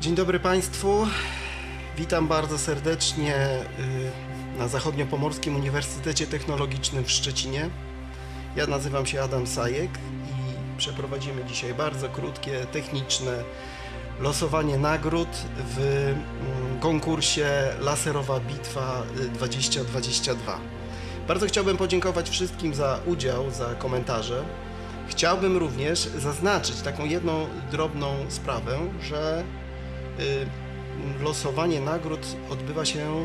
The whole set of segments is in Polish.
Dzień dobry Państwu. Witam bardzo serdecznie y, na Zachodniopomorskim Uniwersytecie Technologicznym w Szczecinie. Ja nazywam się Adam Sajek i przeprowadzimy dzisiaj bardzo krótkie, techniczne losowanie nagród w mm, konkursie Laserowa Bitwa y, 2022. Bardzo chciałbym podziękować wszystkim za udział, za komentarze. Chciałbym również zaznaczyć taką jedną drobną sprawę, że y, losowanie nagród odbywa się.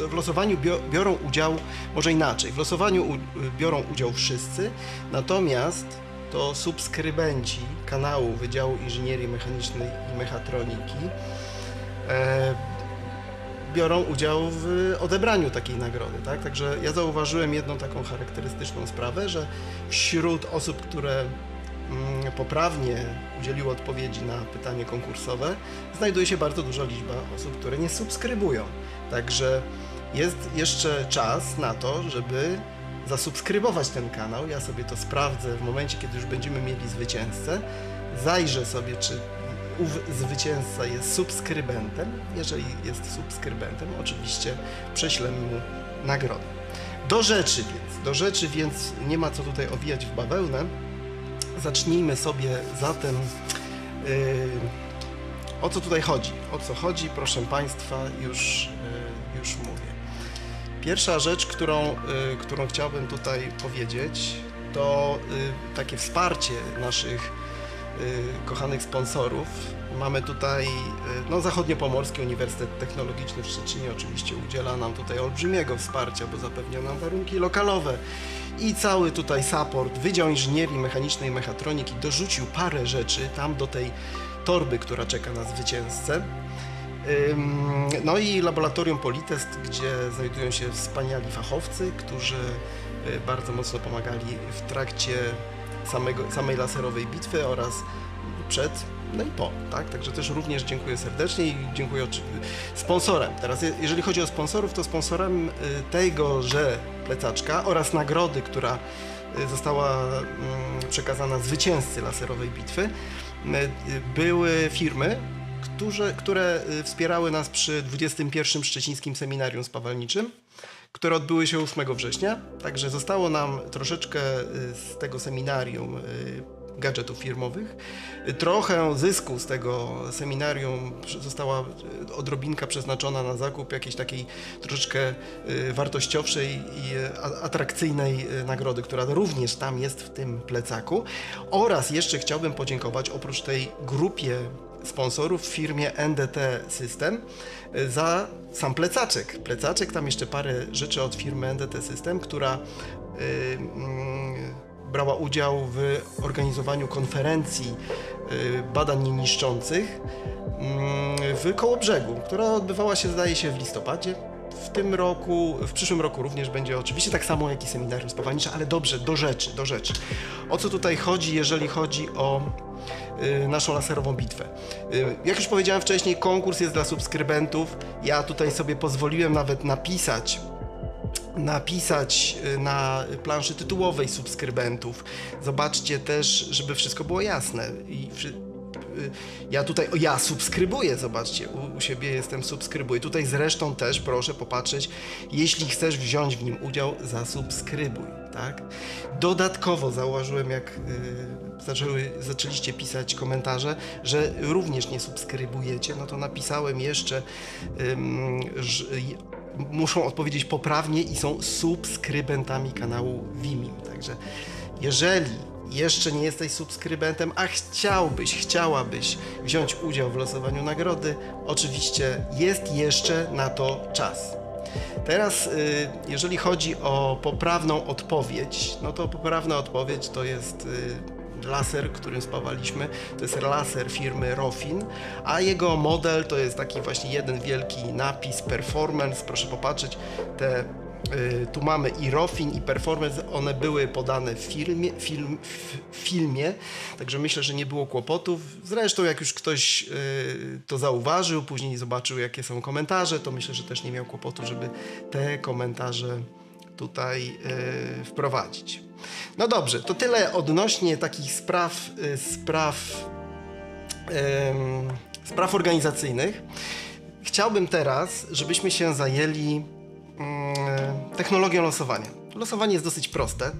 y, W losowaniu bio, biorą udział, może inaczej, w losowaniu y, biorą udział wszyscy, natomiast to subskrybenci kanału Wydziału Inżynierii Mechanicznej i Mechatroniki e, biorą udział w odebraniu takiej nagrody, tak? Także ja zauważyłem jedną taką charakterystyczną sprawę, że wśród osób, które poprawnie udzieliły odpowiedzi na pytanie konkursowe, znajduje się bardzo duża liczba osób, które nie subskrybują. Także jest jeszcze czas na to, żeby zasubskrybować ten kanał. Ja sobie to sprawdzę w momencie, kiedy już będziemy mieli zwycięzcę. Zajrzę sobie, czy ów zwycięzca jest subskrybentem. Jeżeli jest subskrybentem, oczywiście prześlemy mu nagrodę. Do rzeczy więc, do rzeczy więc nie ma co tutaj owijać w bawełnę. Zacznijmy sobie zatem yy, o co tutaj chodzi. O co chodzi, proszę Państwa, już, yy, już mówię. Pierwsza rzecz, którą, y, którą chciałbym tutaj powiedzieć, to y, takie wsparcie naszych y, kochanych sponsorów. Mamy tutaj y, no, Zachodniopomorski Uniwersytet Technologiczny w Szczecinie oczywiście udziela nam tutaj olbrzymiego wsparcia, bo zapewnia nam warunki lokalowe i cały tutaj support. Wydział Inżynierii Mechanicznej i Mechatroniki dorzucił parę rzeczy tam do tej torby, która czeka na zwycięzcę. No i laboratorium Politest, gdzie znajdują się wspaniali fachowcy, którzy y, bardzo mocno pomagali w trakcie samego, samej laserowej bitwy oraz przed, no i po, tak? Także też również dziękuję serdecznie i dziękuję sponsorem. Teraz je- jeżeli chodzi o sponsorów, to sponsorem y, tegoże plecaczka oraz nagrody, która y, została mm, przekazana zwycięzcy laserowej bitwy, y, były firmy, które wspierały nas przy 21. Szczecińskim Seminarium Spawalniczym, które odbyły się 8 września. Także zostało nam troszeczkę y, z tego seminarium y, gadżetów firmowych. Trochę zysku z tego seminarium została y, odrobinka przeznaczona na zakup jakiejś takiej troszeczkę wartościowszej i atrakcyjnej nagrody, która również tam jest w tym plecaku. Oraz jeszcze chciałbym podziękować oprócz tej grupie sponsorów w firmie NDT System y, za sam plecaczek. Plecaczek, tam jeszcze parę rzeczy od firmy NDT System, która y, mm, brała udział w organizowaniu konferencji y, badań nieniszczących mm, w Kołobrzegu, która odbywała się zdaje się w listopadzie. W tym roku, w przyszłym roku również będzie oczywiście tak samo jak i seminarium spawalnicze, ale dobrze, do rzeczy, do rzeczy. O co tutaj chodzi, jeżeli chodzi o naszą laserową bitwę. Y, Jak już powiedziałem wcześniej, konkurs jest dla subskrybentów. Ja tutaj sobie pozwoliłem nawet napisać napisać y, na planszy tytułowej subskrybentów. Zobaczcie też, żeby wszystko było jasne. I y, ja tutaj, ja subskrybuję, zobaczcie, u, u siebie jestem subskrybuję. Tutaj zresztą też proszę popatrzeć, jeśli chcesz wziąć w nim udział, zasubskrybuj, tak? Dodatkowo zauważyłem, jak y, zaczęły, zaczęliście pisać komentarze, że również nie subskrybujecie, no to napisałem jeszcze, że muszą odpowiedzieć poprawnie i są subskrybentami kanału Vimim. Także jeżeli jeszcze nie jesteś subskrybentem, a chciałbyś, chciałabyś wziąć udział w losowaniu nagrody, oczywiście jest jeszcze na to czas. Teraz, y, jeżeli chodzi o poprawną odpowiedź, no to poprawna odpowiedź to jest y, laser, którym spawaliśmy. To jest laser firmy Rofin, a jego model to jest taki właśnie jeden wielki napis Performance. Proszę popatrzeć, te y, tu mamy i Rofin i Performance, one były podane w filmie, film, w filmie, także myślę, że nie było kłopotów. Zresztą jak już ktoś y, to zauważył, później zobaczył jakie są komentarze, to myślę, że też nie miał kłopotu, żeby te komentarze tutaj y, wprowadzić. No dobrze, to tyle odnośnie takich spraw, y, spraw spraw organizacyjnych. Chciałbym teraz, żebyśmy się zajęli mm, technologią losowania. Losowanie jest dosyć proste.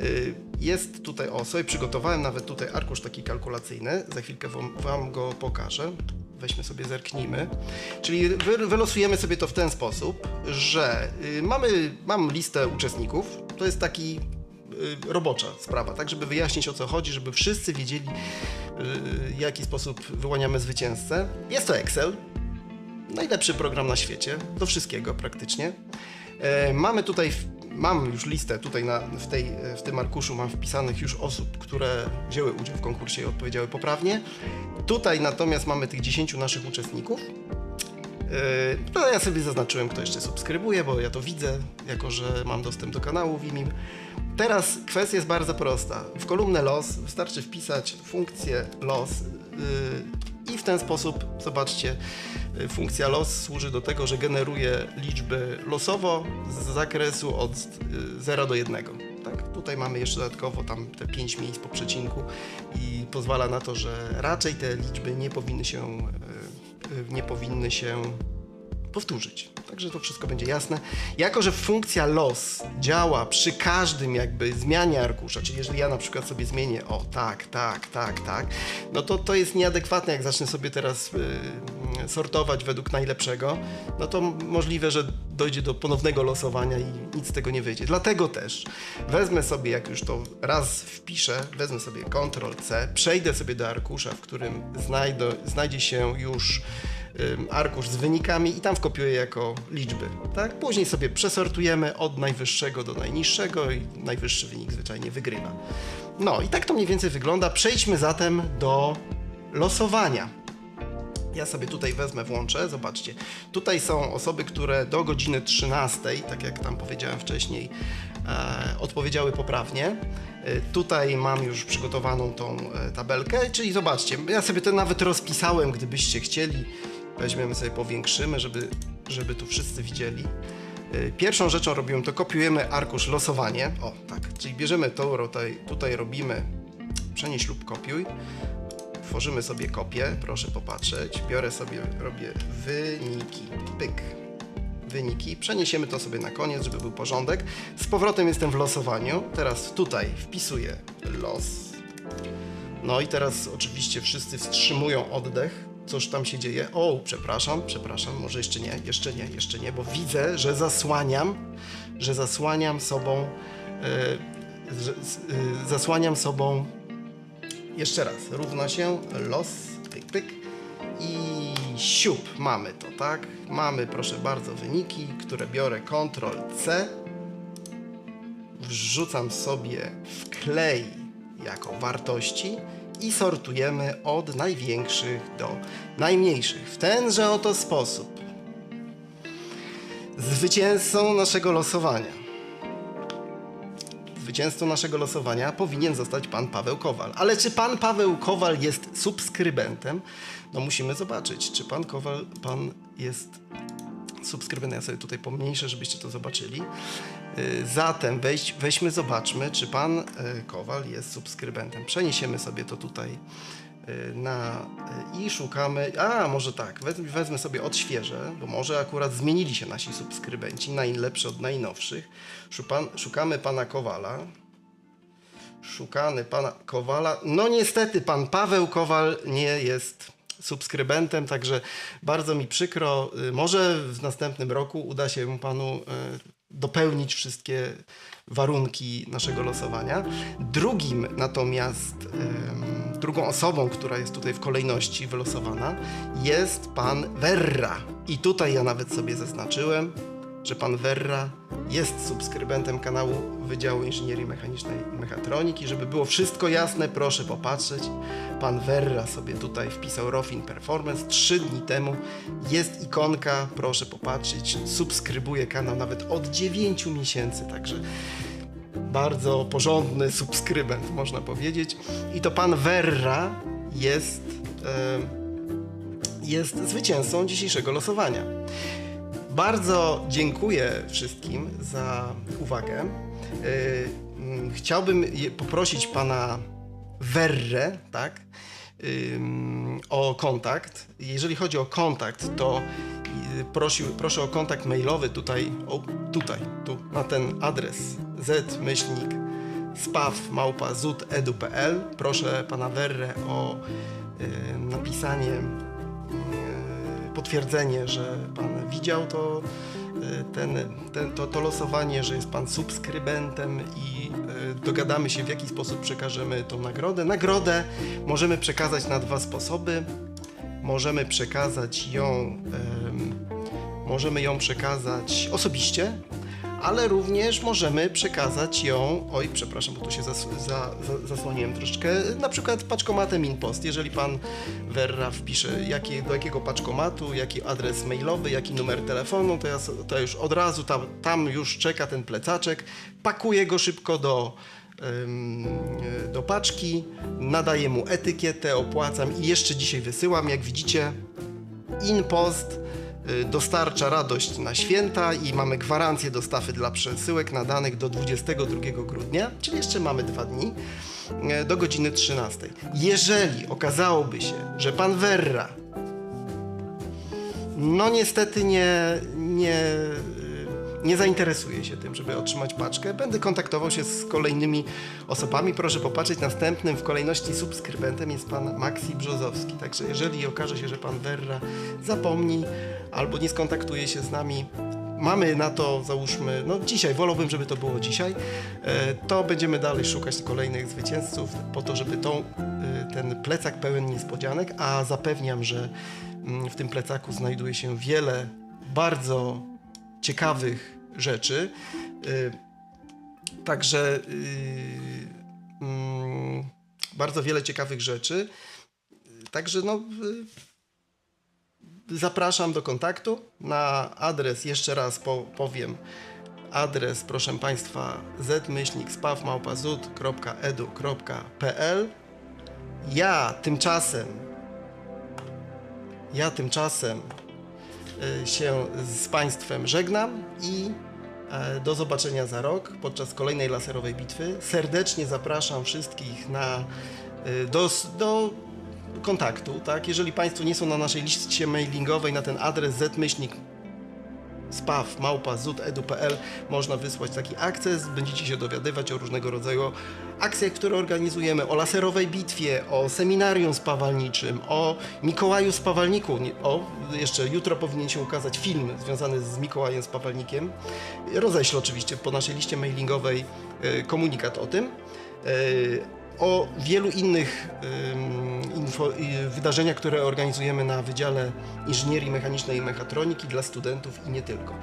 Y, Jest tutaj, o sobie przygotowałem nawet tutaj arkusz taki kalkulacyjny, za chwilkę wam, wam go pokażę. Weźmy sobie, zerknijmy. Czyli wy, wylosujemy sobie to w ten sposób, że y, mamy, mam listę uczestników, to jest taki y, robocza sprawa, tak, żeby wyjaśnić o co chodzi, żeby wszyscy wiedzieli, y, w jaki sposób wyłaniamy zwycięzcę. Jest to Excel, najlepszy program na świecie, do wszystkiego praktycznie. E, mamy tutaj, mam już listę tutaj na, w, tej, w tym arkuszu, mam wpisanych już osób, które wzięły udział w konkursie i odpowiedziały poprawnie. Tutaj natomiast mamy tych 10 naszych uczestników. E, To ja sobie zaznaczyłem, kto jeszcze subskrybuje, bo ja to widzę, jako że mam dostęp do kanału Vimim. Teraz kwestia jest bardzo prosta. W kolumnę los wystarczy wpisać funkcję los yy, i w ten sposób, zobaczcie, yy, funkcja los służy do tego, że generuje liczby losowo z zakresu od yy, 0 do 1. Tak? Tutaj mamy jeszcze dodatkowo tam te 5 miejsc po przecinku i pozwala na to, że raczej te liczby nie powinny się, yy, nie powinny się powtórzyć. Także to wszystko będzie jasne. Jako, że funkcja los działa przy każdym jakby zmianie arkusza, czyli jeżeli ja na przykład sobie zmienię o tak, tak, tak, tak, no to to jest nieadekwatne, jak zacznę sobie teraz y, sortować według najlepszego, no to możliwe, że dojdzie do ponownego losowania i nic z tego nie wyjdzie. Dlatego też wezmę sobie, jak już to raz wpiszę, wezmę sobie Ctrl-C, przejdę sobie do arkusza, w którym znajdę, znajdzie się już arkusz z wynikami i tam wkopiuję jako liczby. Tak? Później sobie przesortujemy od najwyższego do najniższego i najwyższy wynik zwyczajnie wygrywa. No i tak to mniej więcej wygląda. Przejdźmy zatem do losowania. Ja sobie tutaj wezmę, włączę, zobaczcie. Tutaj są osoby, które do godziny 13, tak jak tam powiedziałem wcześniej, e, odpowiedziały poprawnie. E, tutaj mam już przygotowaną tą e, tabelkę, czyli zobaczcie, ja sobie to nawet rozpisałem, gdybyście chcieli. Weźmiemy sobie, powiększymy, żeby, żeby tu wszyscy widzieli. E, Pierwszą rzeczą robimy to kopiujemy arkusz losowanie. O, tak, czyli bierzemy to, tutaj, tutaj robimy przenieś lub kopiuj. Tworzymy sobie kopię, proszę popatrzeć. Biorę sobie, robię wyniki, pyk. Wyniki. Przeniesiemy to sobie na koniec, żeby był porządek. Z powrotem jestem w losowaniu. Teraz tutaj wpisuję los. No i teraz oczywiście wszyscy wstrzymują oddech. Coż tam się dzieje? O, przepraszam, przepraszam, może jeszcze nie, jeszcze nie, jeszcze nie, bo widzę, że zasłaniam, że zasłaniam sobą, e, zasłaniam sobą jeszcze raz, równa się los, pyk, pyk i siup. Mamy to, tak? Mamy, proszę bardzo, wyniki, które biorę Ctrl C, wrzucam sobie w klej jako wartości i sortujemy od największych do najmniejszych. W tenże oto sposób. Zwycięzcą naszego losowania zwycięzcą naszego losowania powinien zostać pan Paweł Kowal. Ale czy pan Paweł Kowal jest subskrybentem? No musimy zobaczyć, czy pan Kowal, pan jest subskrybentem. Ja sobie tutaj pomniejszę, żebyście to zobaczyli. Y, Zatem weź, weźmy, zobaczmy, czy pan y, Kowal jest subskrybentem. Przeniesiemy sobie to tutaj y, na i szukamy. A, może tak, wez, wezmę sobie odświeżę, bo może akurat zmienili się nasi subskrybenci, najlepszy od najnowszych. Szupan, szukamy pana Kowala. Szukany pana Kowala. No niestety, pan Paweł Kowal nie jest subskrybentem, także bardzo mi przykro. Y, Może w następnym roku uda się panu y, dopełnić wszystkie warunki naszego losowania. Drugim natomiast, ym, drugą osobą, która jest tutaj w kolejności wylosowana, jest pan Werra. I tutaj ja nawet sobie zaznaczyłem, że pan Werra jest subskrybentem kanału Wydziału Inżynierii Mechanicznej i Mechatroniki. Żeby było wszystko jasne, proszę popatrzeć. Pan Werra sobie tutaj wpisał Rofin Performance. Trzy dni temu jest ikonka, proszę popatrzeć. Subskrybuje kanał nawet od 9 miesięcy, także bardzo porządny subskrybent, można powiedzieć. I to pan Werra jest, em, jest zwycięzcą dzisiejszego losowania. Bardzo dziękuję wszystkim za uwagę. Yy, Chciałbym poprosić pana Werrę, tak, ym, o kontakt. Jeżeli chodzi o kontakt, to y, prosił, proszę o kontakt mailowy tutaj, o, tutaj, tu, na ten adres z myślnik spaw małpa zut.edu.pl. Proszę pana Werrę o y, napisanie y, potwierdzenie, że pan widział to, y, ten, ten, to, to losowanie, że jest pan subskrybentem i y, dogadamy się w jaki sposób przekażemy tą nagrodę. Nagrodę możemy przekazać na dwa sposoby. Możemy przekazać ją, em, możemy ją przekazać osobiście, ale również możemy przekazać ją, oj przepraszam, bo tu się zas, za, za, zasłoniłem troszeczkę, na przykład paczkomatem InPost. Jeżeli pan Werra wpisze jakie, do jakiego paczkomatu, jaki adres mailowy, jaki numer telefonu, to ja, to już od razu tam, tam już czeka ten plecaczek, pakuję go szybko do, do paczki, nadaję mu etykietę, opłacam i jeszcze dzisiaj wysyłam. Jak widzicie, InPost dostarcza radość na święta i mamy gwarancję dostawy dla przesyłek nadanych do 22 grudnia, czyli jeszcze mamy dwa dni y, do godziny 13. Jeżeli okazałoby się, że pan Werra no niestety nie, nie, y, nie zainteresuje się tym, żeby otrzymać paczkę. Będę kontaktował się z kolejnymi osobami. Proszę popatrzeć, następnym w kolejności subskrybentem jest pan Maksi Brzozowski. Także jeżeli okaże się, że pan Werra zapomni albo nie skontaktuje się z nami, mamy na to, załóżmy, no dzisiaj, wolałbym, żeby to było dzisiaj, e, to będziemy dalej szukać kolejnych zwycięzców po to, żeby tą, e, ten plecak pełen niespodzianek, a zapewniam, że mm, w tym plecaku znajduje się wiele bardzo ciekawych rzeczy. E, Także y, mm, bardzo wiele ciekawych rzeczy. Także no, y, zapraszam do kontaktu na adres, jeszcze raz po, powiem, adres, proszę Państwa, zmyślnik.spawmałpazut.edu.pl Ja tymczasem, ja tymczasem y, się z Państwem żegnam i e, do zobaczenia za rok podczas kolejnej laserowej bitwy. Serdecznie zapraszam wszystkich na, y, do, do kontaktu. Tak? Jeżeli Państwo nie są na naszej liście mailingowej, na ten adres zmyślnik spaw małpa zut.edu.pl można wysłać taki akces, będziecie się dowiadywać o różnego rodzaju akcjach, które organizujemy, o laserowej bitwie, o seminarium spawalniczym, o Mikołaju Spawalniku. O, jeszcze jutro powinien się ukazać film związany z Mikołajem Spawalnikiem. Roześlę oczywiście po naszej liście mailingowej e, komunikat o tym. E, o wielu innych wydarzeniach, które organizujemy na Wydziale Inżynierii Mechanicznej i Mechatroniki dla studentów i nie tylko.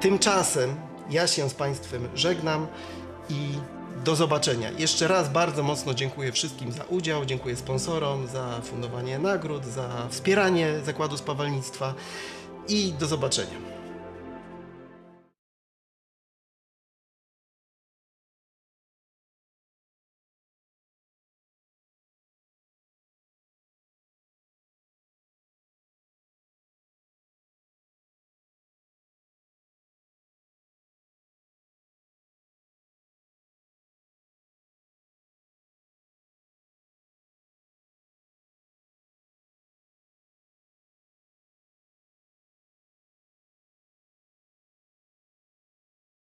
Tymczasem ja się z Państwem żegnam i do zobaczenia. Jeszcze raz bardzo mocno dziękuję wszystkim za udział, dziękuję sponsorom za fundowanie nagród, za wspieranie Zakładu Spawalnictwa i do zobaczenia.